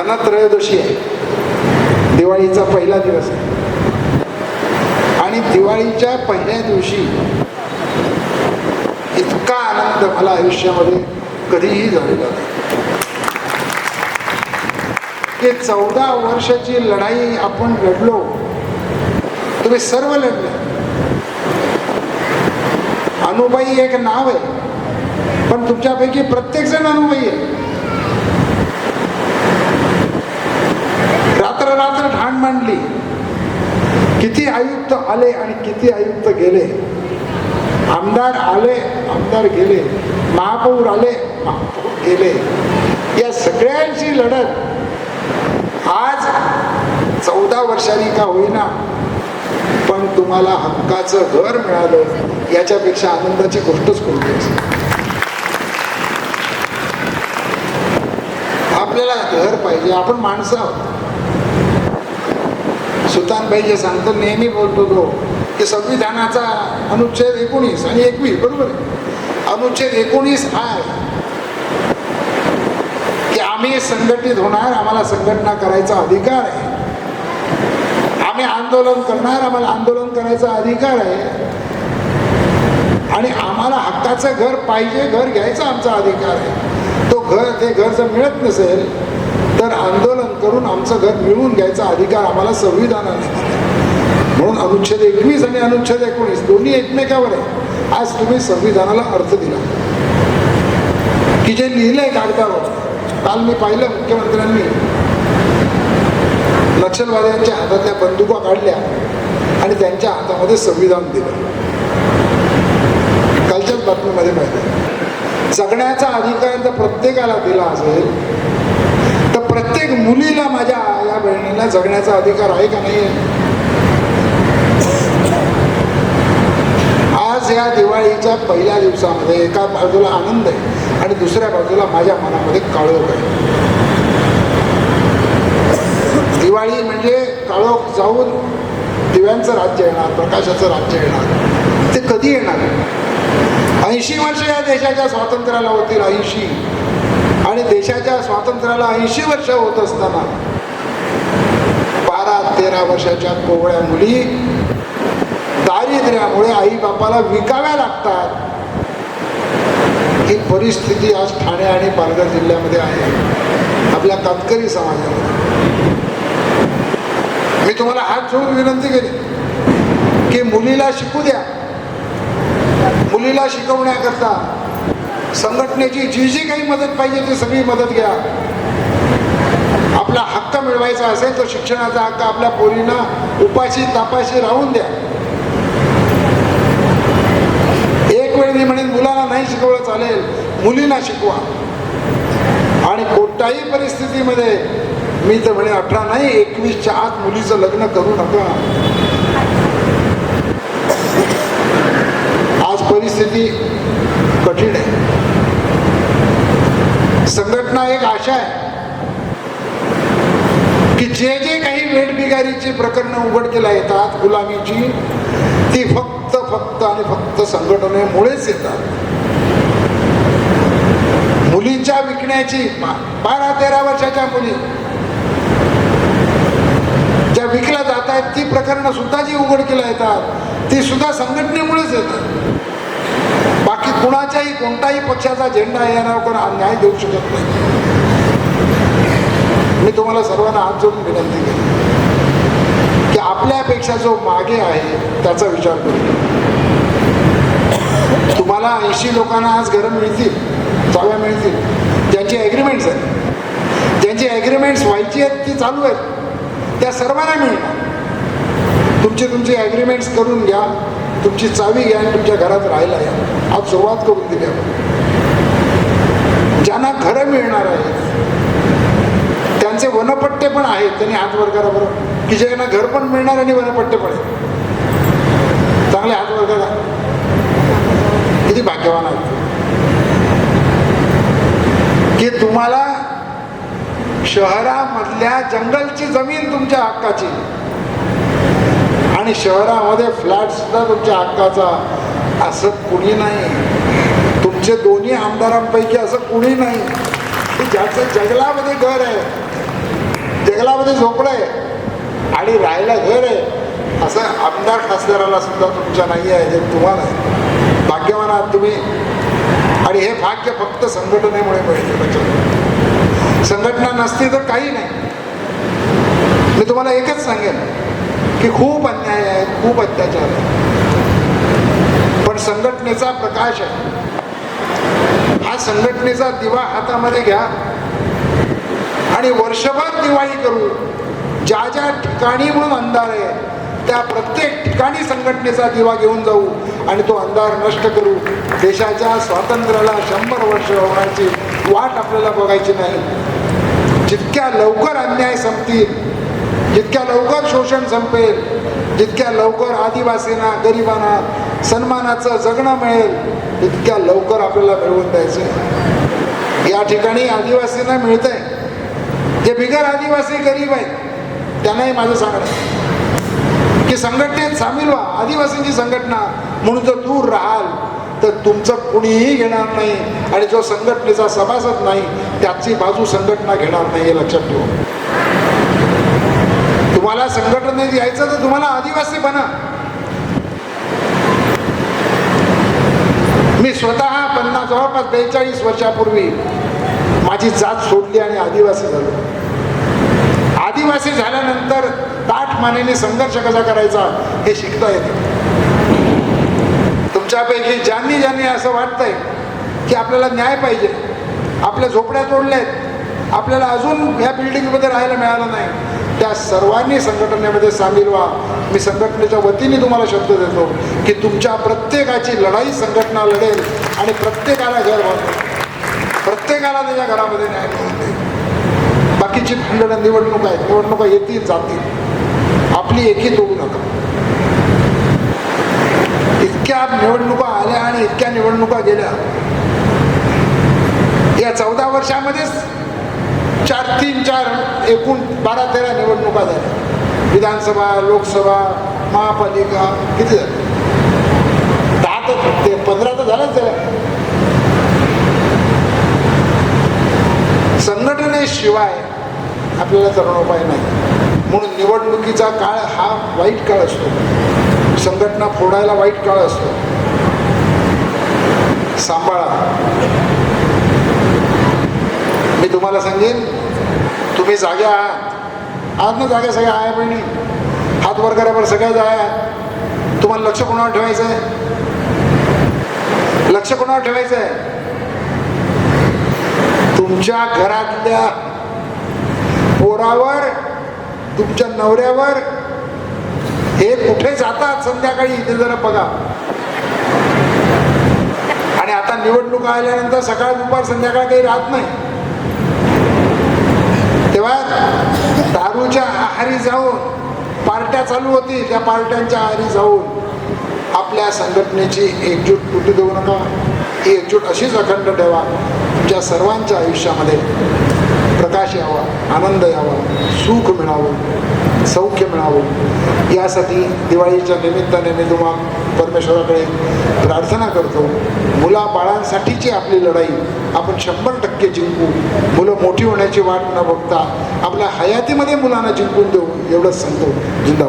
धनत्रयोदशी आहे. दिवाळीचा पहिला दिवस आहे. आणि दिवाळीच्या पहिल्या दिवशी इतका आनंद मला आयुष्यामध्ये कधीही झालेला नाही. की चौदा वर्षाची लढाई आपण लढलो तुम्ही सर्व लढले. अनुबाई एक नाव आहे पण तुमच्यापैकी प्रत्येक जण अनुबाई आहे. आणली किती आयुक्त आले आणि किती आयुक्त गेले? आमदार आले आमदार गेले. महापौर आले महापौर गेले. या सगळ्यांची लढत आज चौदा वर्षांनी का होईना पण तुम्हाला हक्काचं घर मिळालं याच्यापेक्षा आनंदाची गोष्टच कोणती असते? आपल्याला घर पाहिजे आपण माणसं आहोत. सुलतानबाई जे सांगतो नेहमी बोलतो तो की संविधानाचा अनुच्छेद एकोणीस आणि एकवीस बरोबर आहे? अनुच्छेद एकोणीस हा आहे. की आम्ही संघटित होणार आम्हाला संघटना करायचा अधिकार आहे. आम्ही आंदोलन करणार आम्हाला आंदोलन करायचा अधिकार आहे. आणि आम्हाला हक्काचं घर पाहिजे घर घ्यायचा आमचा अधिकार आहे. तो घर ते घर जर मिळत नसेल तर आंदोलन करून आमचं घर मिळवून घ्यायचा अधिकार आम्हाला संविधानाने. म्हणून अनुच्छेद एकवीस आणि अनुच्छेद एकोणीस दोन्ही एकमेकावर आहे. आज तुम्ही संविधानाला अर्थ दिला. की जे लिहिलंय कागदावर काल मी पाहिलं मुख्यमंत्र्यांनी. नक्षलवाद्यांच्या हातातल्या बंदुका काढल्या आणि त्यांच्या हातामध्ये संविधान दिलं. कालच्याच बातमीमध्ये पाहिलं. जगण्याचा अधिकार जर प्रत्येकाला दिला असेल प्रत्येक मुलीला माझ्या या बहिणीला जगण्याचा अधिकार आहे का नाही आज या दिवाळीच्या पहिल्या दिवसामध्ये एका बाजूला आनंद आहे आणि दुसऱ्या बाजूला माझ्या मनामध्ये काळोख आहे. दिवाळी म्हणजे काळोख जाऊन दिव्यांचं राज्य येणार प्रकाशाचं राज्य येणार. ते कधी येणार? ऐंशी वर्ष या देशाच्या स्वातंत्र्याला होतील ऐंशी. आणि देशाच्या स्वातंत्र्याला ऐंशी वर्ष होत असताना बारा तेरा वर्षाच्या कोवळ्या मुली दारिद्र्यामुळे आई बापाला विकाव्या लागतात. ही परिस्थिती आज ठाणे आणि पालघर जिल्ह्यामध्ये आहे. आपल्या कातकरी समाजामध्ये. मी तुम्हाला हात जोडून विनंती केली की मुलीला शिकू द्या. मुलीला शिकवण्याकरता संघटनेची जी जी काही मदत पाहिजे ती सगळी मदत घ्या. आपला हक्क मिळवायचा असेल तर शिक्षणाचा हक्क आपल्या पोरींना उपाशी तापाशी राहून द्या. एक वेळ मी म्हणेन मुलाला नाही शिकवलं चालेल मुलीला शिकवा. आणि कोणत्याही परिस्थितीमध्ये मी तर म्हणे अठरा नाही एकवीसच्या आत मुलीचं लग्न करू नका. आज परिस्थिती कठीण आहे. संघटना एक आशा आहे की जे जे काही वेठबिगारीची प्रकरणं उघडकीला येतात गुलामीची ती फक्त फक्त आणि फक्त संघटनेमुळेच येतात. मुलींच्या विकण्याची बारा तेरा वर्षाच्या मुली ज्या विकल्या जात आहेत ती प्रकरणं सुद्धा जी उघडकीला येतात ती सुद्धा संघटनेमुळेच येतात. कुणाच्याही कोणताही पक्षाचा झेंडा येणार कोण न्याय देऊ शकत नाही. मी तुम्हाला सर्वांना हात जोडून विनंती केली की आपल्यापेक्षा जो मागे आहे त्याचा विचार करू. तुम्हाला ऐंशी लोकांना आज घरं मिळतील चाव्या मिळतील. ज्यांची ॲग्रीमेंट्स आहेत ज्यांची ॲग्रीमेंट्स व्हायची आहेत ती चालू आहेत. त्या सर्वांना मिळणार. तुमची तुमची ॲग्रीमेंट्स करून घ्या. तुमची चावी घ्या आणि तुमच्या घरात राहायला या. आज सुरुवात करून दिली आपण. ज्यांना घरं मिळणार आहेत त्यांचे वनपट्टे पण आहेत त्यांनी हात वर करा बरं. की ज्यांना घर पण मिळणार आणि वनपट्टे पण आहेत. चांगले हात वर करा. किती भाग्यवान आहेत. की तुम्हाला शहरामधल्या जंगलची जमीन तुमच्या हक्काची. आणि शहरामध्ये फ्लॅट सुद्धा तुमच्या हक्काचा. असं कुणी नाही. तुमचे दोन्ही आमदारांपैकी असं कुणी नाही. की ज्याचं जंगलामध्ये घर आहे जंगलामध्ये आहे आणि राहायला घर आहे असं आमदार खासदाराला सुद्धा तुमच्या नाही आहे हे तुम्हाला आहे. भाग्यवान आहात तुम्ही. आणि हे भाग्य फक्त संघटनेमुळे मिळते लक्षात संघटना नसती तर काही नाही. मी तुम्हाला एकच सांगेन. की खूप अन्याय आहे खूप अत्याचार आहे. पण संघटनेचा प्रकाश आहे. हा संघटनेचा दिवा हातामध्ये घ्या आणि वर्षभर दिवाळी करू ज्या ज्या ठिकाणी म्हणून अंधार आहे त्या प्रत्येक ठिकाणी संघटनेचा दिवा घेऊन जाऊ आणि तो अंधार नष्ट करू. देशाच्या स्वातंत्र्याला शंभर वर्ष होण्याची वाट आपल्याला बघायची नाही. जितक्या लवकर अन्याय संपतील जितक्या लवकर शोषण संपेल जितक्या लवकर आदिवासींना गरिबांना सन्मानाचं जगणं मिळेल तितक्या लवकर आपल्याला मिळवून द्यायचं या ठिकाणी आदिवासींना मिळतंय. जे बिगर आदिवासी गरीब आहेत त्यांनाही माझं सांगणं की संघटनेत सामील व्हा. आदिवासींची संघटना म्हणून जर दूर राहाल तर तुमचं कुणीही घेणार नाही आणि जो संघटनेचा सभासद नाही त्याची बाजू संघटना घेणार नाही हे लक्षात ठेवा. तुम्हाला संघटनेत यायचं तर तुम्हाला आदिवासी बना. मी स्वतः पन्नास जवळपास बेचाळीस वर्षापूर्वी माझी जात सोडली आणि आदिवासी झालो. आदिवासी झाल्यानंतर ताठ मानेने संघर्ष कसा करायचा हे शिकता येतं. तुमच्यापैकी ज्यांनी ज्यांनी असं वाटतंय की आपल्याला न्याय पाहिजे आपल्या झोपड्या तोडल्या आहेत आपल्याला अजून ह्या बिल्डिंगमध्ये राहायला मिळालं नाही त्या सर्वांनी संघटनेमध्ये सामील व्हा. मी संघटनेच्या वतीने तुम्हाला शब्द देतो की तुमच्या प्रत्येकाची लढाई संघटना लढेल आणि प्रत्येकाला घर बांधेल प्रत्येकाला त्याच्या घरामध्ये न्याय मिळते बाकीची भांडणं निवडणूक आहेत. निवडणुका येतील जातील. आपली एकी तोडू नका. इतक्या निवडणुका आल्या आणि इतक्या निवडणुका गेल्या. या चौदा वर्षामध्येच चार तीन चार एकूण बारा तेरा निवडणुका झाल्या. विधानसभा लोकसभा महापालिका किती झाल्या? दहा तर ते पंधरा तर झाल्याच झाल्या. संघटनेशिवाय आपल्याला तरुणोपाय नाही. म्हणून निवडणुकीचा काळ हा वाईट काळ असतो. संघटना फोडायला वाईट काळ असतो. सांभाळा. तुम्हाला सांगेन तुम्ही जागे आहात आहात ना जागे सगळ्या आहे बहिणी. हात वर करा सगळ्या जाया तुम्हाला लक्ष कोणावर ठेवायचं आहे? लक्ष कोणावर ठेवायचं आहे? तुमच्या घरातल्या पोरावर तुमच्या नवऱ्यावर हे कुठे जातात संध्याकाळी? ते जरा बघा. आणि आता निवडणूक आल्यानंतर सकाळ दुपार संध्याकाळ काही राहत नाही. तेव्हा दारूच्या आहारी जाऊन पार्ट्या चालू होती त्या पार्ट्यांच्या आहारी जाऊन आपल्या संघटनेची एकजूट तुटू देऊ नका. ही एकजूट अशीच अखंड ठेवा तुमच्या सर्वांच्या आयुष्यामध्ये प्रकाश यावा आनंद यावा सुख मिळावं. सौख्य मिळावं. यासाठी दिवाळीच्या निमित्ताने मी तुम्हा परमेश्वराकडे प्रार्थना करतो. मुला बाळांसाठीची आपली लढाई आपण शंभर टक्के जिंकू. मुलं मोठी होण्याची वाट न बघता आपल्या हयातीमध्ये मुलांना जिंकून देऊ. एवढंच सांगतो. जिंदा